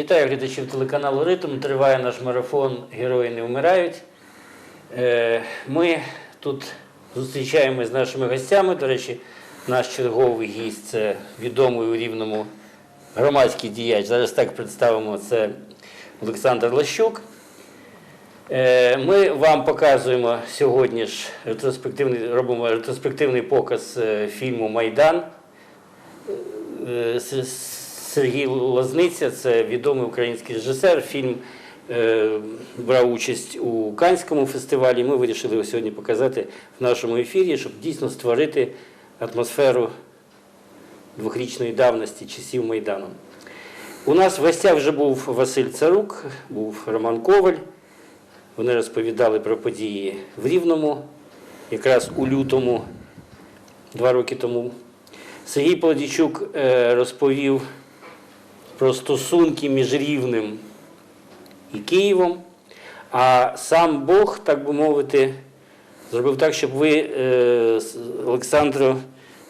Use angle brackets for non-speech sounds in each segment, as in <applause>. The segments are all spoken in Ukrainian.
Вітаю глядачів телеканалу Ритм. Триває наш марафон Герої не вмирають. Е, Ми тут зустрічаємось з нашими гостями. До речі, наш черговий гість це відомий у рівному громадський діяч. Зараз так представимо це Олександр Лащук. Е, Ми вам показуємо сьогодні ж ретроспективний, робимо ретроспективний показ е, фільму Майдан. Сергій Лозниця, це відомий український режисер. Фільм е, брав участь у Канському фестивалі. Ми вирішили його сьогодні показати в нашому ефірі, щоб дійсно створити атмосферу двохрічної давності часів Майдану. У нас в гостях вже був Василь Царук, був Роман Коваль. Вони розповідали про події в Рівному, якраз у лютому, два роки тому. Сергій Полодійчук е, розповів про стосунки між Рівнем і Києвом, а сам Бог, так би мовити, зробив так, щоб ви, е, Олександро,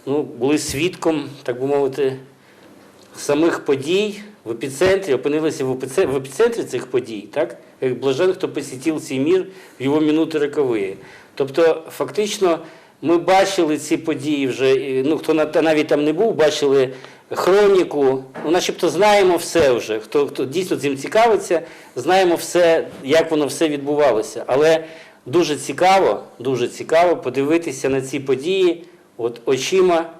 ну, були свідком, так би мовити, самих подій в епіцентрі, опинилися в епіце- в епіцентрі цих подій, так? Як блажен, хто посітив цей мір в його минути рокові. Тобто, фактично, ми бачили ці події вже, ну, хто навіть там не був, бачили хроніку, ну, начебто знаємо все вже. Хто, хто дійсно цим цікавиться, знаємо все, як воно все відбувалося. Але дуже цікаво, дуже цікаво подивитися на ці події от очима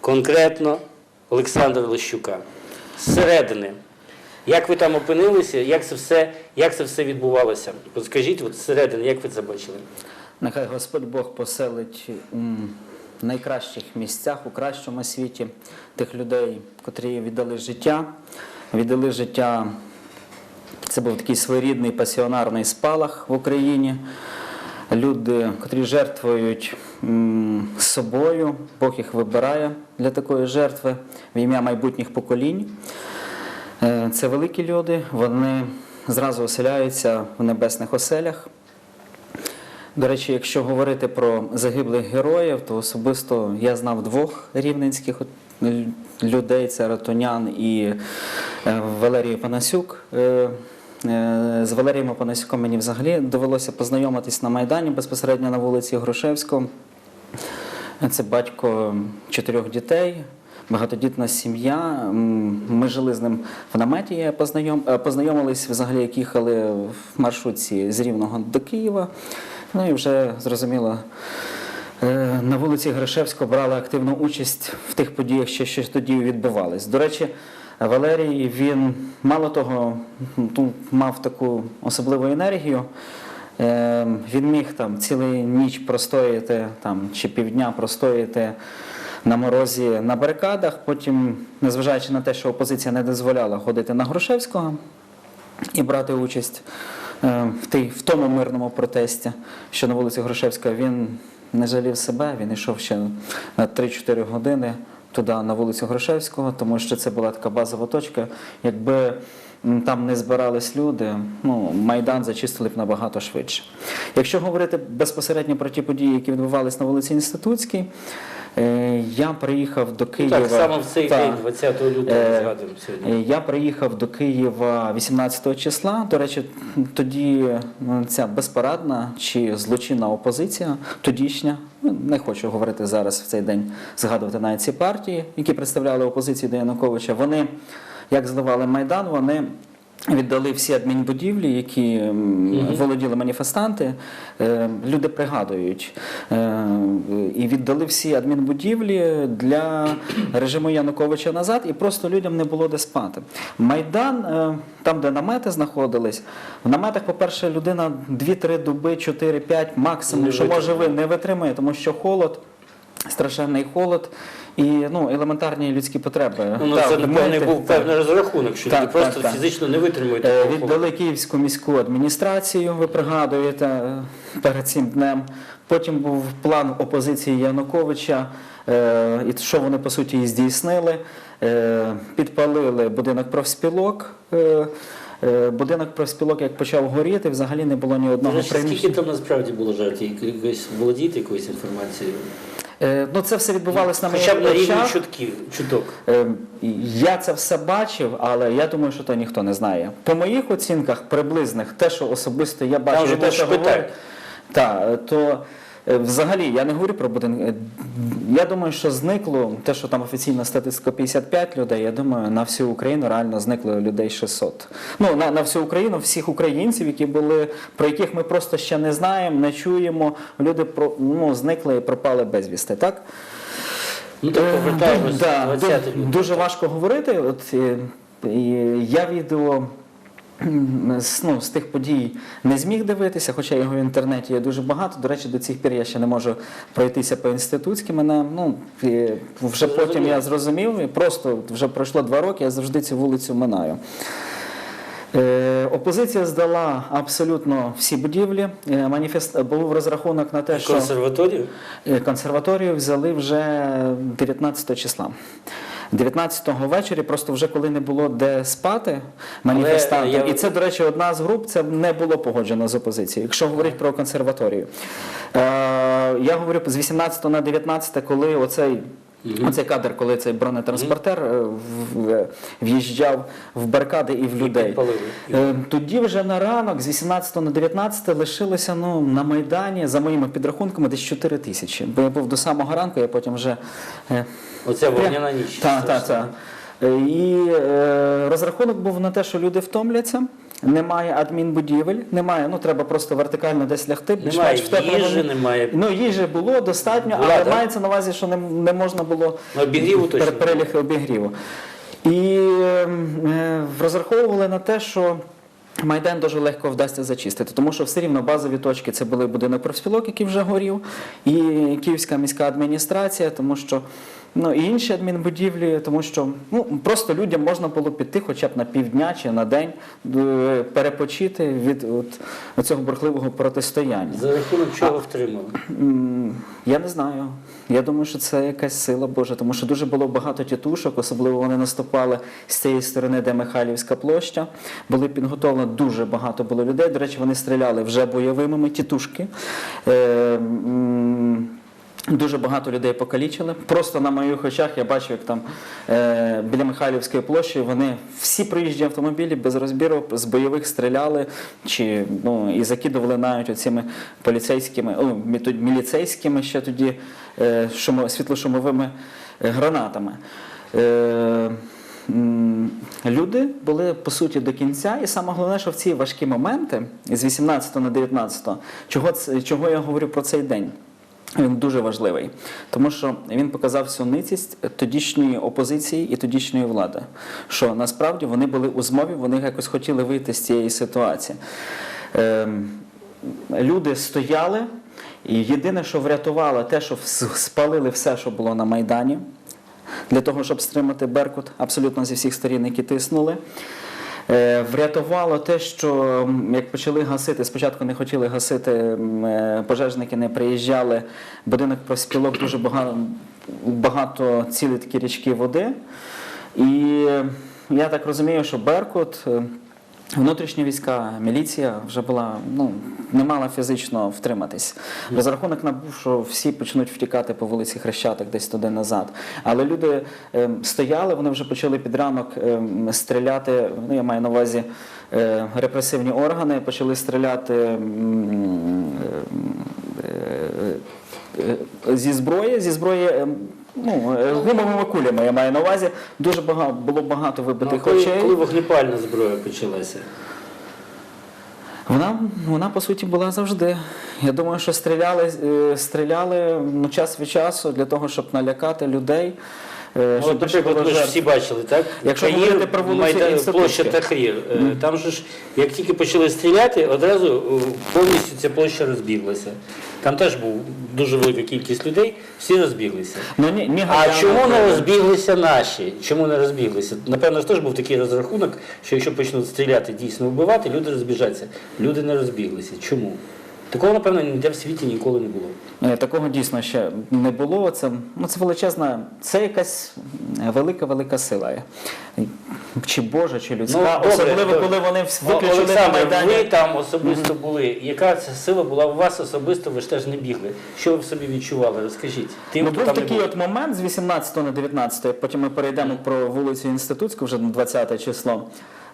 конкретно Олександра Лещука. Зсередини. Як ви там опинилися, як це все, як це все відбувалося? От скажіть, от зсередини, як ви це бачили? Нехай Господь Бог поселить у найкращих місцях у кращому світі тих людей, котрі віддали життя. Віддали життя. Це був такий своєрідний пасіонарний спалах в Україні. Люди, котрі жертвують собою, Бог їх вибирає для такої жертви в ім'я майбутніх поколінь. Е, Це великі люди, вони зразу оселяються в небесних оселях. До речі, якщо говорити про загиблих героїв, то особисто я знав двох рівненських людей: це Ратунян і е, Валерій Панасюк. Е, е, З Валерієм Панасюком мені взагалі довелося познайомитись на Майдані безпосередньо на вулиці Грушевського. Це батько чотирьох дітей, багатодітна сім'я. Ми жили з ним в наметі. Я познайом... е, познайомились взагалі, як їхали в маршрутці з Рівного до Києва. Ну і вже зрозуміло. е, На вулиці Гришевського брали активну участь в тих подіях, що, що тоді відбувались. До речі, Валерій він мало того мав таку особливу енергію. Е, Він міг там цілу ніч простояти там, чи півдня простояти на морозі на барикадах. Потім, незважаючи на те, що опозиція не дозволяла ходити на Грушевського і брати участь в, тій, в тому мирному протесті, що на вулиці Грушевська, він не жалів себе, він йшов ще на 3-4 години туди, на вулицю Грушевського, тому що це була така базова точка. Якби там не збирались люди, ну, Майдан зачистили б набагато швидше. Якщо говорити безпосередньо про ті події, які відбувалися на вулиці Інститутській, е, я приїхав до Ну, Києва. так, саме в цей день, 20 лютого, Е, згадуємо сьогодні. Е, Я приїхав до Києва 18 числа. До речі, тоді ну, ця безпарадна чи злочинна опозиція, тодішня, ну, не хочу говорити зараз в цей день, згадувати навіть ці партії, які представляли опозицію до Януковича. Вони, як зливали Майдан, вони. Віддали всі адмінбудівлі, які володіли маніфестанти. Е, Люди пригадують е, і віддали всі адмінбудівлі для режиму Януковича назад, і просто людям не було де спати. Майдан, е, там, де намети знаходились, в наметах, по-перше, людина 2-3 доби, 4-5 максимум, що може ви не витримує, тому що холод. Страшенний холод і ну, елементарні людські потреби. Ну, Так, це, напевне, був так. певний розрахунок, що Так, люди просто так, так. фізично не витримують Е. Віддали Київську міську адміністрацію, ви пригадуєте, е, перед цим днем. Потім був план опозиції Януковича, е, і що вони по суті і здійснили. Е, Підпалили будинок профспілок. е, е, Будинок профспілок, як почав горіти, взагалі не було ні одного речі, скільки там насправді було жертв? Якось володієте якоюсь інформацією? Е, Ну, це все відбувалося на моїх Хоча б на рівні очах. чуток. Е, Я це все бачив, але я думаю, що то ніхто не знає. По моїх оцінках приблизних, те, що особисто я бачив, те, що шпиталь. та, то взагалі я не говорю про будинок. Е, Я думаю, що зникло те, що там офіційна статистика 55 людей. Я думаю, на всю Україну реально зникло людей 600. Ну на, на всю Україну, всіх українців, які були, про яких ми просто ще не знаємо, не чуємо. Люди про ну зникли і пропали безвісти. Так. Ну так Е, ду- 20 лютого. Дуже важко говорити. От, е, і я відео ну, з тих подій не зміг дивитися, хоча його в інтернеті є дуже багато. До речі, до цих пір я ще не можу пройтися по інститутським. Мене, ну, вже потім я зрозумів, і просто вже пройшло два роки, я завжди цю вулицю минаю. Е, Опозиція здала абсолютно всі будівлі. Е, Маніфест був розрахунок на те, що Консерваторію? Е, Консерваторію взяли вже 19 числа. 19-го ввечері, просто вже коли не було де спати маніфестантам. я- І це, до речі, одна з груп, це не було погоджено з опозицією, якщо говорити про консерваторію. Е, я говорю з 18 на 19, коли оцей. Оцей кадр, коли цей бронетранспортер е, в'їжджав в барикади і в людей. Е, Тоді вже на ранок, з 18 на 19 лишилося ну, на Майдані, за моїми підрахунками, десь 4 тисячі. Бо я був до самого ранку, я потім вже. е, Оця вогняна ніч. Так, так, так. І е, розрахунок був на те, що люди втомляться. Немає адмінбудівель, немає, ну треба просто вертикально десь лягти. Немає їжі, немає Ну, їжі було достатньо, Була, але так? мається на увазі, що не, не можна було обігріву точно пер- переліг обігріву. І ем, е, розраховували на те, що Майдан дуже легко вдасться зачистити, тому що все рівно базові точки це були будинок профспілок, який вже горів, і Київська міська адміністрація, тому що ну і інші адмінбудівлі, тому що ну просто людям можна було піти хоча б на півдня чи на день е, перепочити від от, цього бурхливого протистояння. За рахунок чого втримали? Я не знаю. Я думаю, що це якась сила Божа, тому що дуже було багато тітушок, особливо вони наступали з цієї сторони, де Михайлівська площа. Були підготовлено дуже багато було людей. До речі, вони стріляли вже бойовими тітушки. Е, Дуже багато людей покалічили. Просто на моїх очах я бачив, як там е, біля Михайлівської площі вони всі проїжджі автомобілі без розбіру з бойових стріляли чи ну і закидували навіть оцими поліцейськими, о, міліцейськими ще тоді е, шумо, світлошумовими е, гранатами. Е, Люди були по суті до кінця, і саме головне, що в ці важкі моменти з 18 на 19, чого, чого я говорю про цей день. Він дуже важливий, тому що він показав всю ницість тодішньої опозиції і тодішньої влади. Що насправді вони були у змові, вони якось хотіли вийти з цієї ситуації. Ем, люди стояли, і єдине, що врятувало, те, що спалили все, що було на Майдані, для того, щоб стримати Беркут абсолютно зі всіх сторін, які тиснули. Е, Врятувало те, що як почали гасити, спочатку не хотіли гасити, е, пожежники не приїжджали, будинок проспілок дуже багато, багато цілі такі річки води. І я так розумію, що Беркут, е, внутрішні війська, міліція вже була, ну, не мала фізично втриматись. Розрахунок набув, що всі почнуть втікати по вулиці Хрещатик десь туди назад. Але люди е, стояли, вони вже почали під ранок е, стріляти. Ну, я маю на увазі е, репресивні органи, почали стріляти. е, е, е, Зі зброї, зі зброї ну, е, гумовими кулями, я маю на увазі. Дуже багато було багато Ну, вибитих коли, очей. коли вогнепальна зброя почалася? Вона, вона по суті була завжди. Я думаю, що стріляли, е, стріляли ну, час від часу для того, щоб налякати людей. Е, Ну, от, наприклад, ми ж всі бачили, так? Якщо Каїр, говорити про вулицю Майдан- площа Тахрір. Е, Там же ж, як тільки почали стріляти, одразу е, повністю ця площа розбіглася. Там теж був дуже велика кількість людей, всі розбіглися. Ну, ні, ні, А чому не розбіглися наші? Чому не розбіглися? Напевно, ж теж був такий розрахунок, що якщо почнуть стріляти, дійсно вбивати, люди розбіжаться. Люди не розбіглися. Чому? Такого, напевно, ніде в світі ніколи не було. Е, Такого дійсно ще не було. Це, ну, це величезна, це якась велика-велика сила. чи Божа, чи людська, Ну, добре, особливо добре. коли вони О, виключили Олександр, Майдані. ви там особисто були. Яка це сила була у вас особисто? Ви ж теж не бігли. Що ви в собі відчували? Розкажіть. Тим, Ну, хто був там такий от момент з 18 на 19, потім ми перейдемо про вулицю Інститутську вже на 20 число.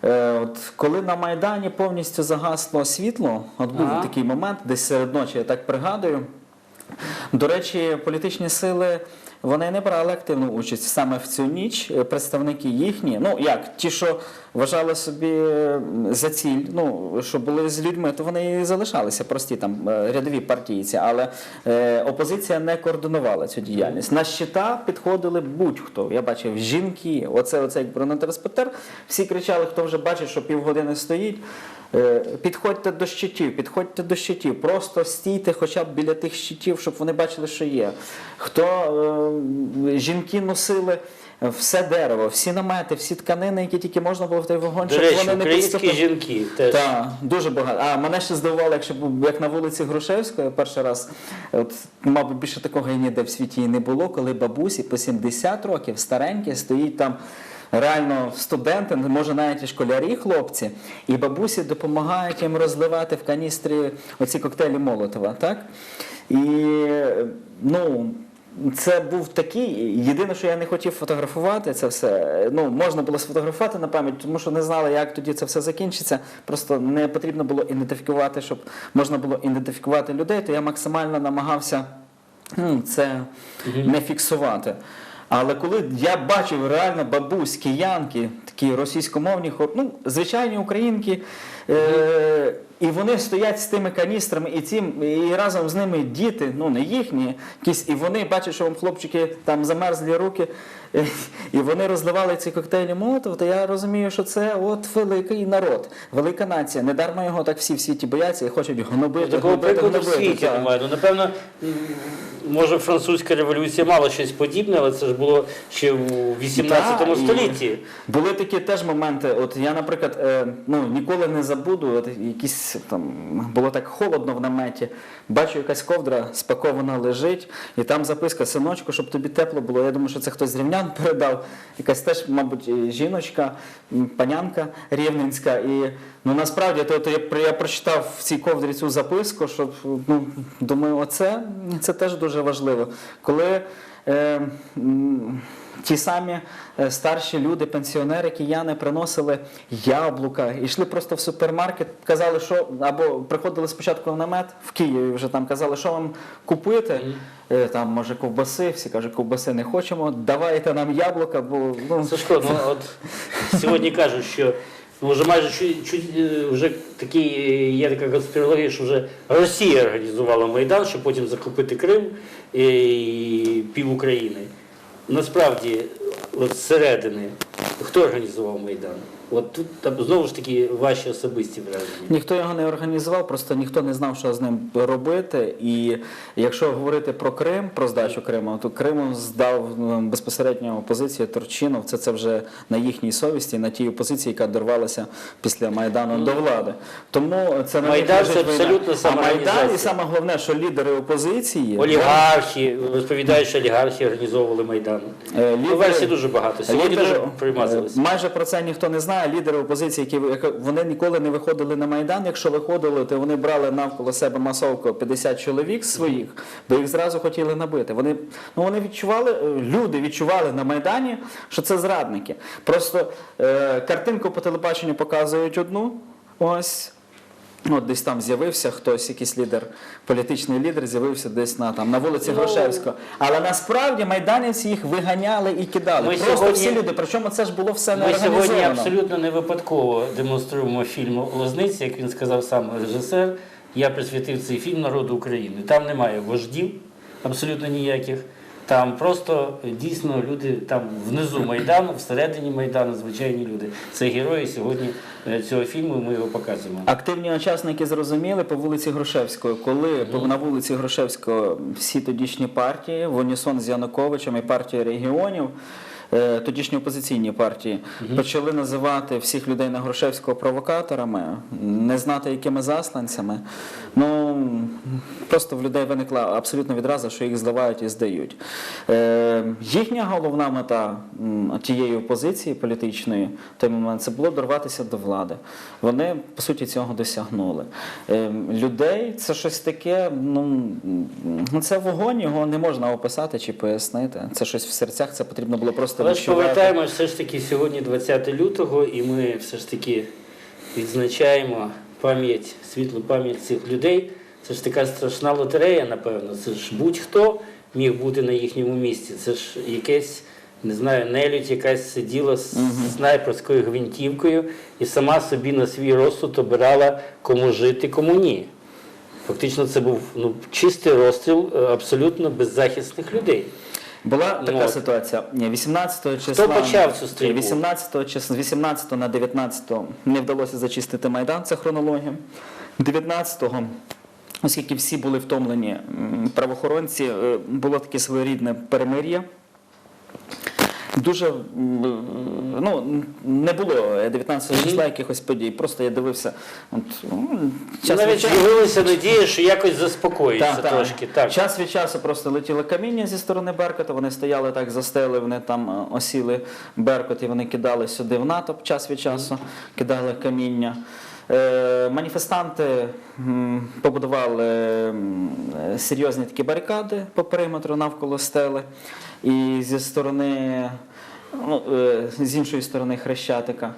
Е, От, коли на Майдані повністю загасло світло, от був Ага. такий момент, десь серед ночі, я так пригадую. До речі, політичні сили вони не брали активну участь саме в цю ніч. Представники їхні, ну як ті, що вважали собі за ціль, ну що були з людьми, то вони і залишалися прості там е, рядові партійці, але е, опозиція не координувала цю діяльність. На щита підходили будь-хто. Я бачив жінки, оце оцей бронетранспортер. Всі кричали, хто вже бачить, що півгодини стоїть. Е, Підходьте до щитів, підходьте до щитів, просто стійте хоча б біля тих щитів, щоб вони бачили, що є. Хто е, жінки носили все дерево, всі намети, всі тканини, які тільки можна було в той вогонь, До щоб речі, вони не українські підступили. жінки теж. Так, дуже багато. А мене ще здивувало, якщо був як на вулиці Грушевської перший раз. От, мабуть, більше такого і ніде в світі і не було, коли бабусі по 70 років старенькі стоїть там. Реально студенти, може навіть і школярі, хлопці, і бабусі допомагають їм розливати в каністрі оці коктейлі Молотова, так? І ну, це був такий. Єдине, що я не хотів фотографувати це все. Ну, можна було сфотографувати на пам'ять, тому що не знали, як тоді це все закінчиться. Просто не потрібно було ідентифікувати, щоб можна було ідентифікувати людей, то я максимально намагався це не фіксувати. Але коли я бачив реально бабусь, киянки, такі російськомовні, ну, звичайні українки, е- і вони стоять з тими каністрами, і цим, і разом з ними діти, ну не їхні, якісь, і вони бачать, що вам хлопчики там замерзлі руки, і вони розливали ці коктейлі Молотова, то я розумію, що це от великий народ, велика нація. Недарма його так всі в світі бояться і хочуть гнобити. Такого гнобити, прикладу в світі немає. Ну, напевно, може французька революція мала щось подібне, але це ж було ще у 18 Так, і столітті. Були такі теж моменти. От я, наприклад, е, ну ніколи не забуду. От якісь там було так холодно в наметі. Бачу, якась ковдра спакована лежить, і там записка синочку, щоб тобі тепло було. Я думаю, що це хтось з рівнян передав. Якась теж, мабуть, жіночка, панянка рівненська. І ну насправді то, то я, я прочитав в цій ковдрі цю записку, щоб ну думаю, оце це теж дуже важливо. Коли е, ті самі е, старші люди, пенсіонери, кияни приносили яблука, йшли просто в супермаркет, казали, що або приходили спочатку в намет в Києві, вже там казали, що вам купити. Е, Там може ковбаси, всі кажуть, ковбаси не хочемо, давайте нам яблука, бо ну, Сашко, ну от сьогодні кажуть, що ну, вже майже чуть, чуть, е, вже такий, е, є така конспірологія, що вже Росія організувала Майдан, щоб потім захопити Крим і пів України. Насправді, от зсередини, хто організував Майдан? От тут там, знову ж таки ваші особисті враження. Ніхто його не організував, просто ніхто не знав, що з ним робити. І якщо говорити про Крим, про здачу Криму, то Криму здав ну, безпосередньо опозиція Турчинов. Це, це вже на їхній совісті, на тій опозиції, яка дорвалася після Майдану до влади. Тому це на Майдан це абсолютно А Майдан, і саме головне, що лідери опозиції Олігархи, розповідають, що олігархи організовували Майдан. Е, Ну, лідери- версій дуже багато. Сьогодні Лідери, дуже е. Майже про це ніхто не знає. Лідери опозиції, які- вони ніколи не виходили на майдан. Якщо виходили, то вони брали навколо себе масовку 50 чоловік своїх, бо їх зразу хотіли набити. Вони ну вони відчували, е, люди відчували на майдані, що це зрадники. Просто е, картинку по телебаченню показують одну. Ось. От десь там з'явився хтось, якийсь лідер, політичний лідер, з'явився десь на там на вулиці Ну, Грушевського. Але насправді майданівці їх виганяли і кидали. Ми Просто сьогодні- всі люди. Причому це ж було все не Ми сьогодні абсолютно не випадково демонструємо фільм Лозниці, як він сказав сам режисер. Я присвятив цей фільм народу України. Там немає вождів, абсолютно ніяких. Там просто е, дійсно люди там внизу Майдану, всередині Майдану, звичайні люди. Це герої сьогодні е, цього фільму. Ми його показуємо. Активні учасники зрозуміли по вулиці Грушевської, коли mm. на вулиці Грушевського всі тодішні партії в унісон з Януковичем і партією регіонів. Е, тодішні опозиційні партії, почали називати всіх людей на Грушевського провокаторами, не знати якими засланцями. Ну просто в людей виникла абсолютно відразу, що їх зливають і здають. Е, їхня головна мета тієї опозиції політичної в той момент це було дорватися до влади. Вони по суті цього досягнули. Е, людей це щось таке. Ну, це вогонь, його не можна описати чи пояснити. Це щось в серцях. Це потрібно було просто Але ж повертаємось все ж таки сьогодні 20 лютого, і ми все ж таки відзначаємо пам'ять, світлу пам'ять цих людей. Це ж така страшна лотерея, напевно. Це ж будь-хто міг бути на їхньому місці. Це ж якесь, не знаю, нелюдь, якась сиділа з снайперською гвинтівкою і сама собі на свій розсуд обирала, кому жити, кому ні. Фактично, це був ну, чистий розстріл е, абсолютно беззахисних людей. Була така Ну, ситуація. Ні, 18 числа. почав цю стрільбу? 18 числа, з 18 на 19 не вдалося зачистити Майдан, це хронологія. 19-го, оскільки всі були втомлені правоохоронці, е, було таке своєрідне перемир'я. Дуже ну, не було 19 числа якихось подій. Просто я дивився. От, м, час Навіть часу- з'явилася надія, що якось заспокоїться так, так. трошки. Так. Час від часу просто летіли каміння зі сторони Беркута, вони стояли так, застели, вони там е, осіли Беркут і вони кидали сюди в натовп час від часу, кидали каміння. Е, Маніфестанти побудували е, серйозні такі барикади по периметру навколо стели. І зі сторони, ну, е, з іншої сторони Хрещатика.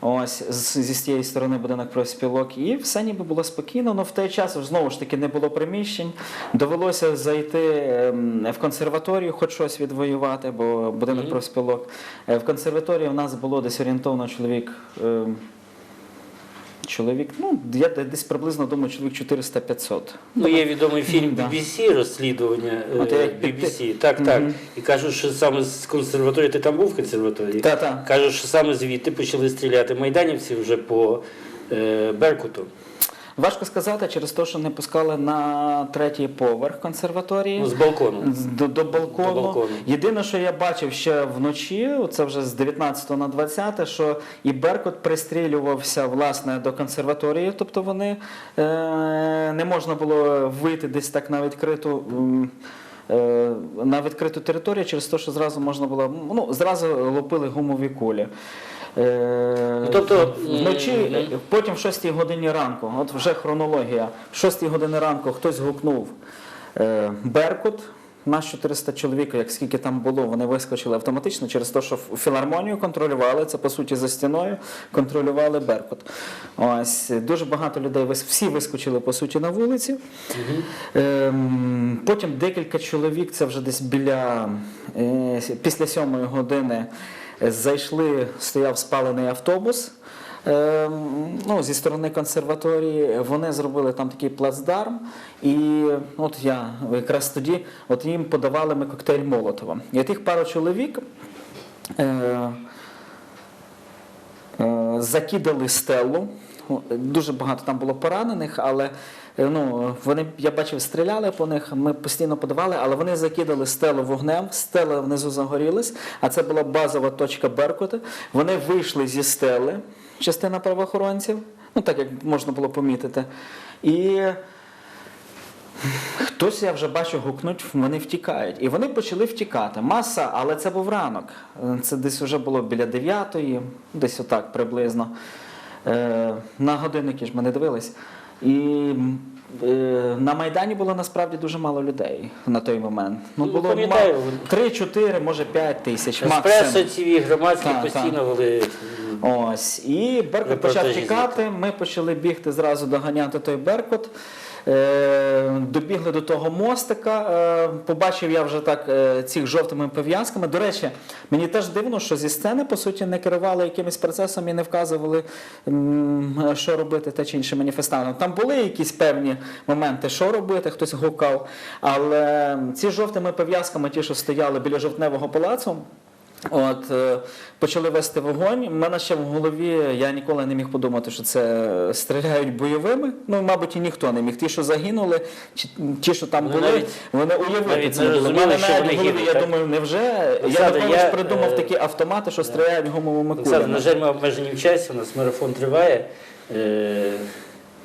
Ось зі цієї сторони будинок профспілок, і все ніби було спокійно. але в той час знову ж таки не було приміщень. Довелося зайти ем, в консерваторію, хоч щось відвоювати, бо будинок Мгм. профспілок. Е, В консерваторії у нас було десь орієнтовно чоловік. Чоловік, ну я десь приблизно думаю, чоловік 400-500. Ну, є відомий фільм BBC, розслідування е, От я BBC. Так, так. І кажуть, що саме з консерваторії, ти там був в консерваторії? Та-та. Кажуть, що саме звідти почали стріляти майданівці вже по е, Беркуту. Важко сказати через те, що не пускали на третій поверх консерваторії. Ну, з балкону. До, до, балкону. До балкону. Єдине, що я бачив ще вночі, це вже з 19 на 20, що і Беркут пристрілювався власне до консерваторії, тобто вони е, не можна було вийти десь так на відкриту. е, На відкриту територію через те, що зразу можна було ну зразу лупили гумові кулі. Е, Ну, тобто, вночі, е, потім в 6 годині ранку, от вже хронологія. В 6 годині ранку хтось гукнув е, Беркут. Нас 400 чоловік, як скільки там було, вони вискочили автоматично через те, що філармонію контролювали, це по суті за стіною, контролювали Беркут. Ось дуже багато людей всі вискочили по суті на вулиці. Ем, потім декілька чоловік, це вже десь біля е, після сьомої години е, зайшли, стояв спалений автобус. Ем, ну, зі сторони консерваторії вони зробили там такий плацдарм, і от я якраз тоді от їм подавали ми коктейль Молотова. І тих пару чоловік е, е, закидали стелу. Дуже багато там було поранених, але ну, вони, я бачив, стріляли по них, ми постійно подавали, але вони закидали стелу вогнем, стела внизу загорілась, а це була базова точка Беркута. Вони вийшли зі стели, частина правоохоронців, ну так як можна було помітити. І Хтось, я вже бачу, гукнуть, вони втікають. І вони почали втікати. Маса, але це був ранок. Е, Це десь вже було біля 9, десь отак приблизно. Е, на годинники ж ми не дивились. І е, на Майдані було насправді дуже мало людей на той момент. Ну, Ну, було пам'ятаю, ма- 3-4, може 5 тисяч. Еспресо максимум. ТВ громадські Так, постійно вели. Ось. І Беркут почав Репортажі тікати. Ми почали бігти зразу доганяти той Беркут. Е, добігли до того мостика. Е, побачив я вже так е, цих жовтими пов'язками. До речі, мені теж дивно, що зі сцени по суті не керували якимось процесом і не вказували, що робити те чи інше маніфестантам. Там були якісь певні моменти, що робити, хтось гукав. Але ці жовтими пов'язками, ті, що стояли біля жовтневого палацу. От е, почали вести вогонь. У мене ще в голові я ніколи не міг подумати, що це стріляють бойовими. Ну, мабуть, і ніхто не міг. Ті, що загинули, чи ті, що там були, навіть- вони уявити це. У розуміли, мене навіть вони в голові, я думаю, невже Олександр, Янукович я, придумав е, такі автомати, що стріляють гумовими кулями. на жаль, ми обмежені в часі, у нас марафон триває. Е,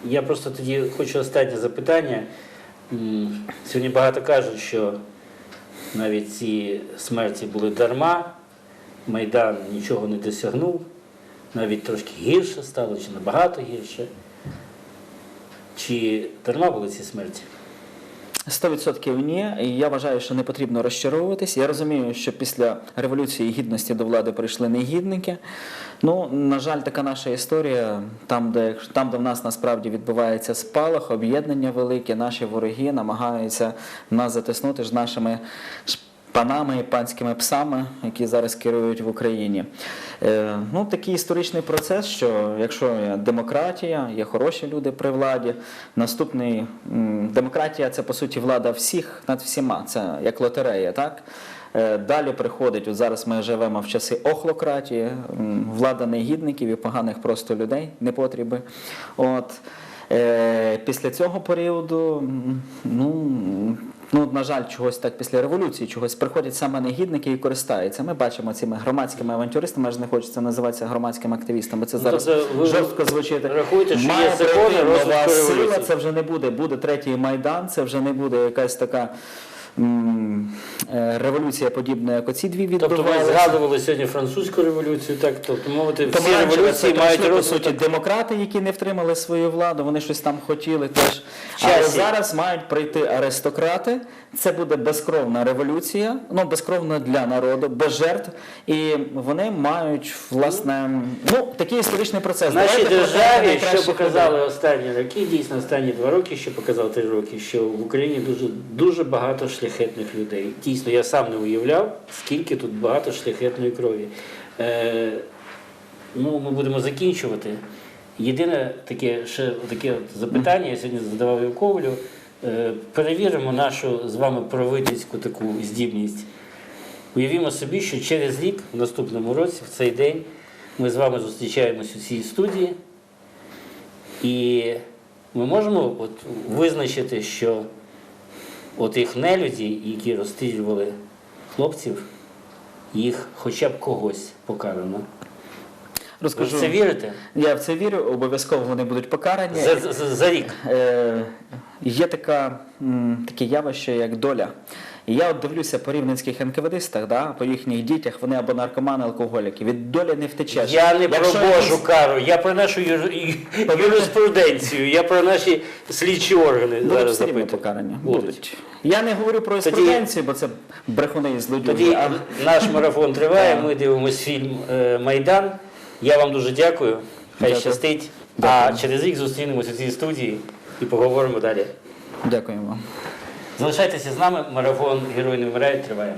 Я просто тоді хочу останнє запитання. Сьогодні багато кажуть, що навіть ці смерті були дарма, Майдан нічого не досягнув, навіть трошки гірше стало, чи набагато гірше. Чи дарма були ці смерті? 100% ні. І я вважаю, що не потрібно розчаровуватись. Я розумію, що після революції гідності до влади прийшли негідники. Ну, на жаль, така наша історія, там, де, там, де в нас насправді відбувається спалах, об'єднання велике, наші вороги намагаються нас затиснути ж нашими панами і панськими псами, які зараз керують в Україні. Е, ну, такий історичний процес, що якщо є демократія, є хороші люди при владі, наступний демократія це по суті влада всіх над всіма, це як лотерея, так? Е, Далі приходить, от зараз ми живемо в часи охлократії, влада негідників і поганих просто людей, непотріби. От. Е, Після цього періоду, ну, ну, на жаль, чогось так після революції, чогось приходять саме негідники і користаються. Ми бачимо цими громадськими авантюристами, аж не хочеться називатися громадськими активістами. Це Ну, зараз ви жорстко звучить. Рахуйте, що Має є закони нова сила, революції? це вже не буде. Буде третій майдан, це вже не буде якась така. Е, Революція подібна, як оці дві Тобто ви згадували сьогодні французьку революцію, так? Тобто, мовити, всі Помаранчева революції це мають по суті демократи, які не втримали свою владу, вони щось там хотіли теж. Але зараз мають прийти аристократи. Це буде безкровна революція, ну безкровна для народу, без жертв. І вони мають власне ну такий історичний процес. Нашій те, державі, що показали останні роки, дійсно останні два роки, що показали три роки, що в Україні дуже дуже багато шляхетних людей. Дійсно, я сам не уявляв, скільки тут багато шляхетної крові. Е, ну, ми будемо закінчувати. Єдине таке ще таке запитання, я сьогодні задавав Яковлю. Е, перевіримо нашу з вами правительську таку здібність. Уявімо собі, що через рік, в наступному році, в цей день, ми з вами зустрічаємось у цій студії, і ми можемо от визначити, що от їх нелюді, які розстрілювали хлопців, їх хоча б когось покарано. Ви в це вірите? Я в це вірю, обов'язково вони будуть покарані. За, за, за рік. Е, є така, таке явище, як доля. І я от дивлюся по рівненських НКВДистах, да, по їхніх дітях, вони або наркомани, алкоголіки. Від долі не втечеш. Я не про Божу кару, я про нашу юр- юриспруденцію, я про наші слідчі органи Будуть зараз все рівно покарані. Будуть. Я не говорю про юриспруденцію, бо це брехуни і злодії. Тоді а наш марафон триває, <laughs> ми дивимося фільм е, Майдан. Я вам дуже дякую. Хай Дякую. щастить. А через рік зустрінемося у цій студії і поговоримо далі. Дякую вам. Залишайтеся з нами. Марафон Герої не вмирають триває.